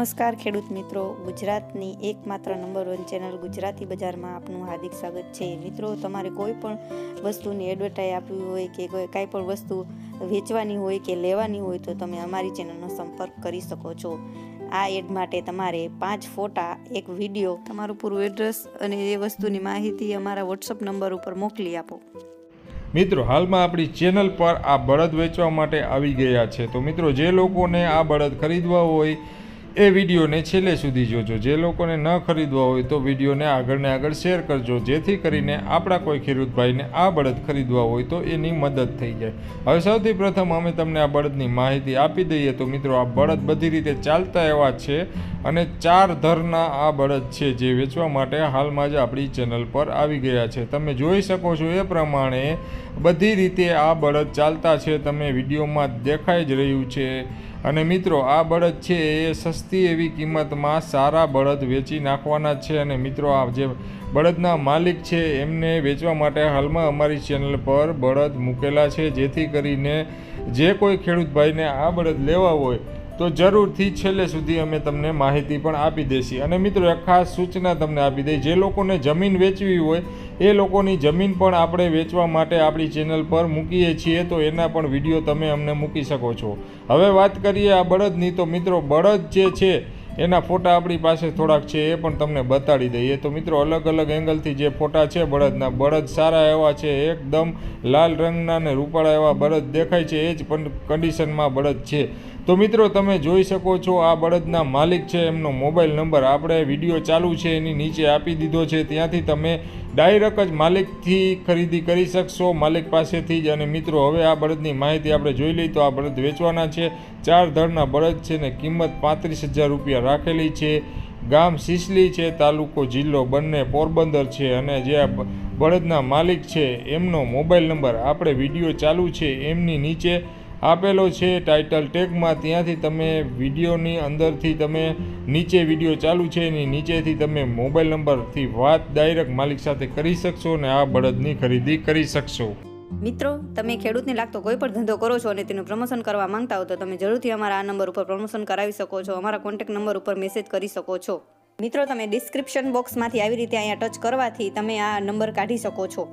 નમસ્કાર ખેડૂત મિત્રો. ગુજરાતની એકમાત્ર નંબર વન ચેનલ ગુજરાતી બજારમાં આપનું હાર્દિક સ્વાગત છે. મિત્રો, તમારે કોઈ પણ વસ્તુની એડવર્ટાઈઝ આપવી હોય કે કોઈ પણ વસ્તુ વેચવાની હોય કે લેવાની હોય તો તમે અમારી ચેનલનો સંપર્ક કરી શકો છો. આ એડ માટે તમારે પાંચ ફોટા, એક વીડિયો તમારું પૂરું એડ્રેસ અને એ વસ્તુની માહિતી અમારા વોટ્સઅપ નંબર ઉપર મોકલી આપો. મિત્રો, હાલમાં આપણી ચેનલ પર આ બળદ વેચવા માટે આવી ગયા છે. તો મિત્રો, જે લોકોને આ બળદ ખરીદવા હોય એ વિડીયોને છેલ્લે સુધી જોજો. જે લોકોને ન ખરીદવા હોય તો વિડીયોને આગળને આગળ શેર કરજો. જેથી કરીને આપણા કોઈ ખેડૂતભાઈને આ બળદ ખરીદવા હોય તો એની મદદ થઈ જાય. હવે સૌથી પ્રથમ અમે તમને આ બળદની માહિતી આપી દઈએ તો મિત્રો આ બળદ બધી રીતે ચાલતા એવા છે અને ચાર ધરના આ બળદ છે જે વેચવા માટે હાલમાં જ આપણી ચેનલ પર આવી ગયા છે. તમે જોઈ શકો છો એ પ્રમાણે બધી રીતે આ બળદ ચાલતા છે. તમે વિડીયોમાં દેખાઈ જ રહ્યું છે. અને મિત્રો, આ બળદ છે એ સસ્તી એવી કિંમતમાં સારા બળદ વેચી નાખવાના છે અને મિત્રો, આ જે બળદના માલિક છે, એમને વેચવા માટે હાલમાં અમારી ચેનલ પર બળદ મૂકેલા છે. જેથી કરીને જે કોઈ ખેડૂત ભાઈને આ બળદ લેવા હોય, તો જરૂરથી છેલ્લે સુધી અમે તમને માહિતી પણ આપી દઈશી. અને મિત્રો, એક ખાસ સૂચના તમને આપી દઈ. જે લોકોને જમીન વેચવી હોય એ લોકોની જમીન પણ આપણે વેચવા માટે આપણી ચેનલ પર મૂકીએ છીએ, તો એના પણ વીડિયો તમે અમને મૂકી શકો છો. હવે વાત કરીએ આ બળદની, તો મિત્રો બળદ જે છે, એના ફોટા આપણી પાસે થોડાક છે, એ પણ તમને બતાડી દઈએ. તો મિત્રો અલગ અલગ એંગલથી જે ફોટા છે બળદના, બળદ સારા એવા છે, એકદમ લાલ રંગના ને રૂપાળા એવા બળદ દેખાય છે, એ જ પણ કન્ડિશનમાં બળદ છે. તો મિત્રો, તમે જોઈ શકો છો આ બળદના માલિક છે, એમનો મોબાઈલ નંબર આપણે વીડિયો ચાલુ છે, એની નીચે આપી દીધો છે, ત્યાંથી તમે ડાયરેક્ટ જ માલિકથી ખરીદી કરી શકશો, માલિક પાસેથી જ. અને મિત્રો, હવે આ બળદની માહિતી આપણે જોઈ લઈએ તો આ બળદ વેચવાના છે, ચાર ધળના બળદ છે ને કિંમત પાંત્રીસ હજાર રૂપિયા રાખેલી છે. ગામ સિસલી છે, તાલુકો જિલ્લો બંને પોરબંદર છે અને જે બળદના માલિક છે, એમનો મોબાઈલ નંબર આપણે વીડિયો ચાલુ છે, એમની નીચે આપેલો છે ટાઇટલ ટેગમાં ત્યાંથી તમે વિડીયોની અંદરથી તમે નીચે વીડિયો ચાલુ છે એની નીચેથી તમે મોબાઈલ નંબરથી વાત ડાયરેક્ટ માલિક સાથે કરી શકશો અને આ બળદની ખરીદી કરી શકશો. મિત્રો, તમે ખેડૂતને લાગતો કોઈ પણ ધંધો કરો છો અને તેનું પ્રમોશન કરવા માંગતા હો તો તમે જરૂરથી અમારા આ નંબર ઉપર પ્રમોશન કરાવી શકો છો, અમારા કોન્ટેક્ટ નંબર ઉપર મેસેજ કરી શકો છો. મિત્રો, તમે ડિસ્ક્રિપ્શન બોક્સમાંથી આવી રીતે અહીંયા ટચ કરવાથી તમે આ નંબર કાઢી શકો છો.